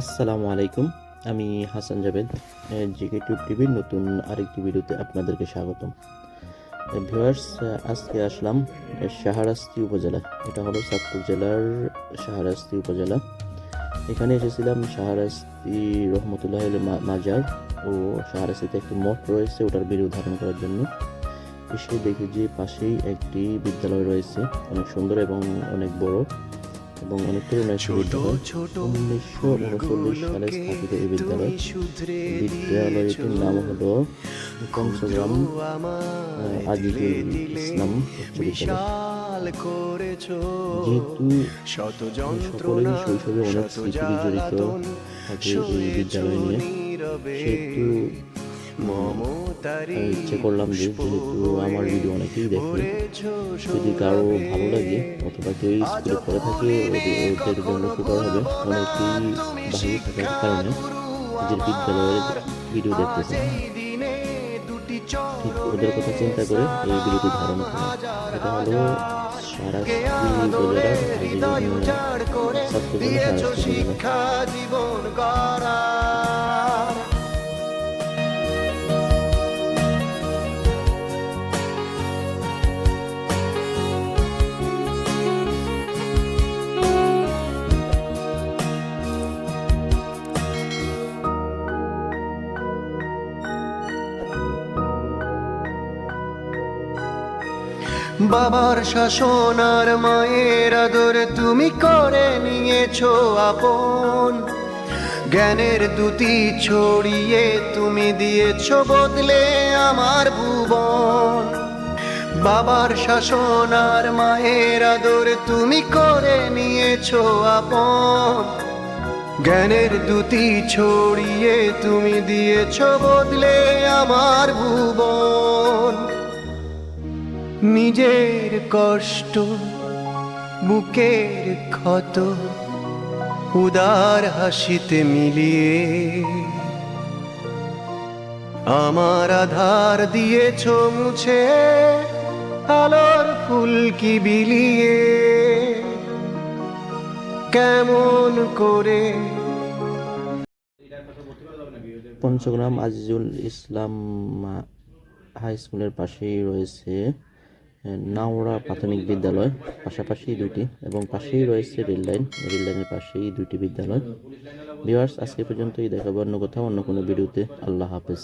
আসসালামু আলাইকুম, আমি হাসান জাভেদ জিকে টিউব টিভির নতুন আরেকটি ভিডিওতে আপনাদেরকে স্বাগতম। ভিউয়ার্স আজকে আসলাম শাহরাস্তি উপজেলা। এটা হলো চাঁদপুর জেলার শাহরাস্তি উপজেলা। এখানে এসেছিলাম শাহরাস্তি রহমতুল্লাহ মাজার ও শাহরাস্তিতে একটি মঠ রয়েছে, ওটার ভিডিও ধারণ করার জন্য। এসে দেখি যে পাশেই একটি বিদ্যালয় রয়েছে, অনেক সুন্দর এবং অনেক বড়। এবং অনেক পুরনো একটি বিদ্যালয় উনিশশো উনচল্লিশ সালে স্থাপিত এই বিদ্যালয়। বিদ্যালয়টির নাম হলো কংসগ্রাম আহ, আজিজুল ইসলাম যেহেতু সকলেই শৈশবে অনেক স্মৃতি জড়িত থাকে এই বিদ্যালয় নিয়ে সেহেতু ইচ্ছে করলাম যে যেহেতু আমার ভিডিও অনেকেই দেখে যদি কারও ভালো লাগে অথবা কেউ স্কুলে পড়ে থাকে ওদের জন্য উপকার হবে অনেকেই বাহিরে থাকার কারণে নিজের বিদ্যালয়ের ভিডিও দেখতেছে। ঠিক ওদের কথা চিন্তা করে এই ভিডিওটি ধারণ করা। এটা হলো সারাস্তি উপজেলা ছাত্র জীবন বাবার শাসন আর মায়ের আদর তুমি করে নিয়েছো আপন। জ্ঞানের দুটি ছড়িয়ে তুমি দিয়েছ বদলে আমার ভুবন। বাবার শাসন আর মায়ের আদর তুমি করে নিয়েছো আপন। জ্ঞানের দুটি ছড়িয়ে তুমি দিয়েছ বদলে আমার ভুবন। নিজের কষ্ট, বুকের ক্ষত, উদার হাসিতে মিলিয়ে আমার আধার দিয়েছ মুছে, আলোর ফুলকি বিলিয়ে। কেমন করে পঞ্চগ্রাম আজিজুল ইসলাম হাই স্কুলের পাশেই রয়েছে নাওড়া প্রাথমিক বিদ্যালয়, পাশাপাশি দুটি এবং পাশেই রয়েছে রেল লাইন। রেল লাইনের পাশেই দুটি বিদ্যালয়। ভিওয়ার্স আজকে পর্যন্তই। দেখাবো অন্য কোথাও, অন্য কোনো ভিডিওতে। আল্লাহ হাফেজ।